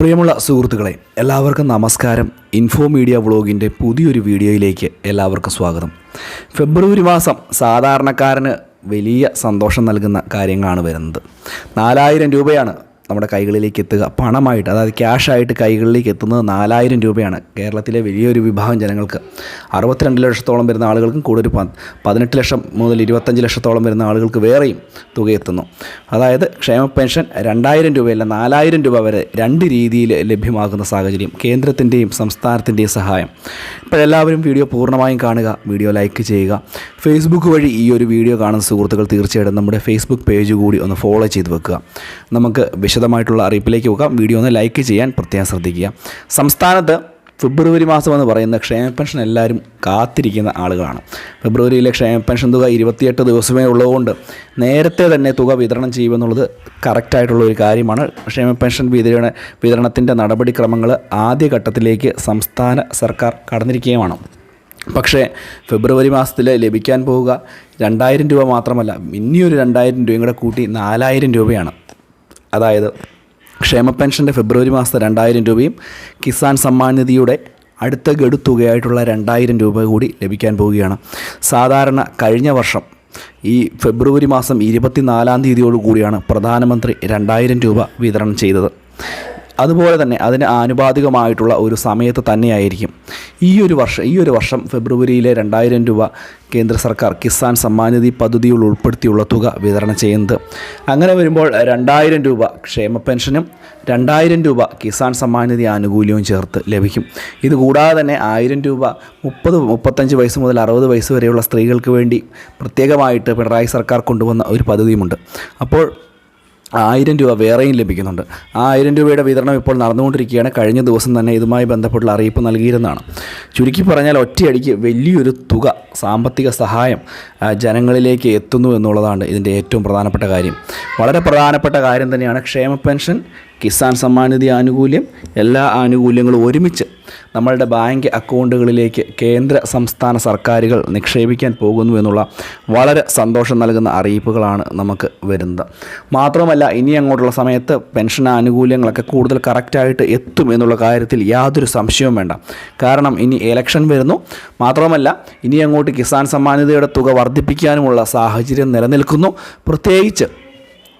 പ്രിയമുള്ള സുഹൃത്തുക്കളെ എല്ലാവർക്കും നമസ്കാരം. ഇൻഫോ മീഡിയ വ്ളോഗിന്റെ പുതിയൊരു വീഡിയോയിലേക്ക് എല്ലാവർക്കും സ്വാഗതം. ഫെബ്രുവരി മാസം സാധാരണക്കാരന് വലിയ സന്തോഷം നൽകുന്ന കാര്യങ്ങളാണ് വരുന്നത്. നാലായിരം രൂപയാണ് നമ്മുടെ കൈകളിലേക്ക് എത്തുക. പണമായിട്ട് അതായത് ക്യാഷായിട്ട് കൈകളിലേക്ക് എത്തുന്നത് നാലായിരം രൂപയാണ് കേരളത്തിലെ വലിയൊരു വിഭാഗം ജനങ്ങൾക്ക്. അറുപത്തിരണ്ട് ലക്ഷത്തോളം വരുന്ന ആളുകൾക്കും കൂടുതൽ പതിനെട്ട് ലക്ഷം മുതൽ ഇരുപത്തഞ്ച് ലക്ഷത്തോളം വരുന്ന ആളുകൾക്ക് വേറെയും തുക എത്തുന്നു. അതായത് ക്ഷേമ പെൻഷൻ രണ്ടായിരം രൂപയല്ല നാലായിരം രൂപ വരെ രണ്ട് രീതിയിൽ ലഭ്യമാകുന്ന സാഹചര്യം കേന്ദ്രത്തിന്റെയും സംസ്ഥാനത്തിന്റെയും സഹായം. ഇപ്പോഴെല്ലാവരും വീഡിയോ പൂർണമായും കാണുക വീഡിയോ ലൈക്ക് ചെയ്യുക. ഫേസ്ബുക്ക് വഴി ഈ ഒരു വീഡിയോ കാണുന്ന സുഹൃത്തുക്കൾ തീർച്ചയായിട്ടും നമ്മുടെ ഫേസ്ബുക്ക് പേജ് കൂടി ഒന്ന് ഫോളോ ചെയ്ത് വെക്കുക. നമുക്ക് വിശദമായിട്ടുള്ള അറിയിപ്പിലേക്ക് പോകാം. വീഡിയോ ഒന്ന് ലൈക്ക് ചെയ്യാൻ പ്രത്യേകം ശ്രദ്ധിക്കുക. സംസ്ഥാനത്ത് ഫെബ്രുവരി മാസം എന്ന് പറയുന്ന ക്ഷേമ പെൻഷൻ എല്ലാവരും കാത്തിരിക്കുന്ന ആളുകളാണ്. ഫെബ്രുവരിയിലെ ക്ഷേമ പെൻഷൻ തുക ഇരുപത്തിയെട്ട് ദിവസമേ ഉള്ളതുകൊണ്ട് നേരത്തെ തന്നെ തുക വിതരണം ചെയ്യുമെന്നുള്ളത് കറക്റ്റായിട്ടുള്ള ഒരു കാര്യമാണ്. ക്ഷേമ പെൻഷൻ വിതരണ വിതരണത്തിന്റെ നടപടിക്രമങ്ങൾ ആദ്യഘട്ടത്തിലേക്ക് സംസ്ഥാന സർക്കാർ കടന്നിരിക്കുകയുമാണ്. പക്ഷേ ഫെബ്രുവരി മാസത്തിൽ ലഭിക്കാൻ പോവുക രണ്ടായിരം രൂപ മാത്രമല്ല ഇനിയൊരു രണ്ടായിരം രൂപയും കൂടെ കൂട്ടി നാലായിരം രൂപയാണ്. അതായത് ക്ഷേമ പെൻഷന്റെ ഫെബ്രുവരി മാസത്തെ രണ്ടായിരം രൂപയും കിസാൻ സമ്മാൻ നിധിയുടെ അടുത്ത ഗഡു തുകയായിട്ടുള്ള രണ്ടായിരം രൂപ കൂടി ലഭിക്കാൻ പോവുകയാണ്. സാധാരണ കഴിഞ്ഞ വർഷം ഈ ഫെബ്രുവരി മാസം ഇരുപത്തിനാലാം തീയതിയോടു കൂടിയാണ് പ്രധാനമന്ത്രി രണ്ടായിരം രൂപ വിതരണം ചെയ്തത്. അതുപോലെ തന്നെ അതിന് ആനുപാതികമായിട്ടുള്ള ഒരു സമയത്ത് തന്നെയായിരിക്കും. ഈ ഒരു വർഷം ഈ ഒരു വർഷം ഫെബ്രുവരിയിലെ രണ്ടായിരം രൂപ കേന്ദ്ര സർക്കാർ കിസാൻ സമ്മാനിധി പദ്ധതിയിൽ ഉൾപ്പെടുത്തിയുള്ള തുക വിതരണം ചെയ്യുന്നത്. അങ്ങനെ വരുമ്പോൾ രണ്ടായിരം രൂപ ക്ഷേമ പെൻഷനും രണ്ടായിരം രൂപ കിസാൻ സമ്മാനിധി ആനുകൂല്യവും ചേർത്ത് ലഭിക്കും. ഇത് കൂടാതെ തന്നെ ആയിരം രൂപ മുപ്പത് മുപ്പത്തഞ്ച് വയസ്സ് മുതൽ അറുപത് വയസ്സ് വരെയുള്ള സ്ത്രീകൾക്ക് വേണ്ടി പ്രത്യേകമായിട്ട് പിണറായി സർക്കാർ കൊണ്ടുവന്ന ഒരു പദ്ധതിയുമുണ്ട്. അപ്പോൾ ആയിരം രൂപ വേറെയും ലഭിക്കുന്നുണ്ട്. ആ ആയിരം രൂപയുടെ വിതരണം ഇപ്പോൾ നടന്നുകൊണ്ടിരിക്കുകയാണ്. കഴിഞ്ഞ ദിവസം തന്നെ ഇതുമായി ബന്ധപ്പെട്ടുള്ള അറിയിപ്പ് നൽകിയിരുന്നതാണ്. ചുരുക്കി പറഞ്ഞാൽ ഒറ്റയടിക്ക് വലിയൊരു തുക സാമ്പത്തിക സഹായം ജനങ്ങളിലേക്ക് എത്തുന്നു എന്നുള്ളതാണ് ഇതിന്റെ ഏറ്റവും പ്രധാനപ്പെട്ട കാര്യം. വളരെ പ്രധാനപ്പെട്ട കാര്യം തന്നെയാണ് ക്ഷേമ പെൻഷൻ കിസാൻ സമ്മാനിധി ആനുകൂല്യം. എല്ലാ ആനുകൂല്യങ്ങളും ഒരുമിച്ച് നമ്മളുടെ ബാങ്ക് അക്കൗണ്ടുകളിലേക്ക് കേന്ദ്ര സംസ്ഥാന സർക്കാരുകൾ നിക്ഷേപിക്കാൻ പോകുന്നു എന്നുള്ള വളരെ സന്തോഷം നൽകുന്ന അറിയിപ്പുകളാണ് നമുക്ക് വരുന്നത്. മാത്രമല്ല ഇനി അങ്ങോട്ടുള്ള സമയത്ത് പെൻഷൻ ആനുകൂല്യങ്ങളൊക്കെ കൂടുതൽ കറക്റ്റായിട്ട് എത്തും എന്നുള്ള കാര്യത്തിൽ യാതൊരു സംശയവും വേണ്ട. കാരണം ഇനി ഇലക്ഷൻ വരുന്നു. മാത്രമല്ല ഇനി അങ്ങോട്ട് കിസാൻ സമ്മാനിതയുടെ തുക വർദ്ധിപ്പിക്കാനുമുള്ള സാഹചര്യം നിലനിൽക്കുന്നു. പ്രത്യേകിച്ച്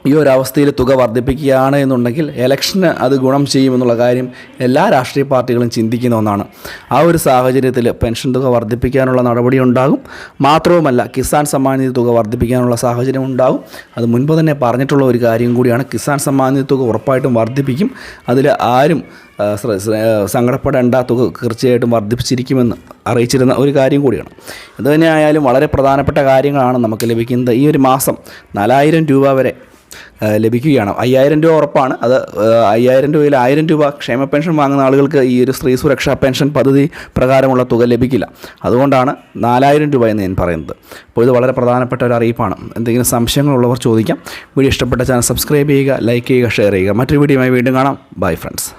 ഈ ഒരു അവസ്ഥയിൽ തുക വർദ്ധിപ്പിക്കുകയാണ് എന്നുണ്ടെങ്കിൽ ഇലക്ഷന് അത് ഗുണം ചെയ്യുമെന്നുള്ള കാര്യം എല്ലാ രാഷ്ട്രീയ പാർട്ടികളും ചിന്തിക്കുന്ന ഒന്നാണ്. ആ ഒരു സാഹചര്യത്തിൽ പെൻഷൻ തുക വർദ്ധിപ്പിക്കാനുള്ള നടപടി ഉണ്ടാകും. മാത്രവുമല്ല കിസാൻ സമ്മാൻ നിധി തുക വർദ്ധിപ്പിക്കാനുള്ള സാഹചര്യം ഉണ്ടാകും. അത് മുൻപ് തന്നെ പറഞ്ഞിട്ടുള്ള ഒരു കാര്യം കൂടിയാണ്. കിസാൻ സമ്മാൻ നിധി തുക ഉറപ്പായിട്ടും വർദ്ധിപ്പിക്കും. അതിൽ ആരും സങ്കടപ്പെടേണ്ട തുക തീർച്ചയായിട്ടും വർദ്ധിപ്പിച്ചിരിക്കുമെന്ന് അറിയിച്ചിരുന്ന ഒരു കാര്യം കൂടിയാണ്. ഇത് തന്നെ ആയാലും വളരെ പ്രധാനപ്പെട്ട കാര്യങ്ങളാണ് നമുക്ക് ലഭിക്കുന്നത്. ഈ ഒരു മാസം നാലായിരം രൂപ വരെ ലഭിക്കുകയാണ്. അയ്യായിരം രൂപ ഉറപ്പാണ്. അത് അയ്യായിരം രൂപയിൽ ആയിരം രൂപ ക്ഷേമ പെൻഷൻ വാങ്ങുന്ന ആളുകൾക്ക് ഈ ഒരു സ്ത്രീ സുരക്ഷാ പെൻഷൻ പദ്ധതി പ്രകാരമുള്ള തുക ലഭിക്കില്ല. അതുകൊണ്ടാണ് നാലായിരം രൂപ എന്ന് ഞാൻ പറയുന്നത്. അപ്പോൾ ഇത് വളരെ പ്രധാനപ്പെട്ട ഒരു അറിയിപ്പാണ്. എന്തെങ്കിലും സംശയങ്ങളുള്ളവർ ചോദിക്കാം. വീഡിയോ ഇഷ്ടപ്പെട്ട ചാനൽ സബ്സ്ക്രൈബ് ചെയ്യുക ലൈക്ക് ചെയ്യുക ഷെയർ ചെയ്യുക. മറ്റൊരു വീഡിയോയുമായി വീണ്ടും കാണാം. Bye friends.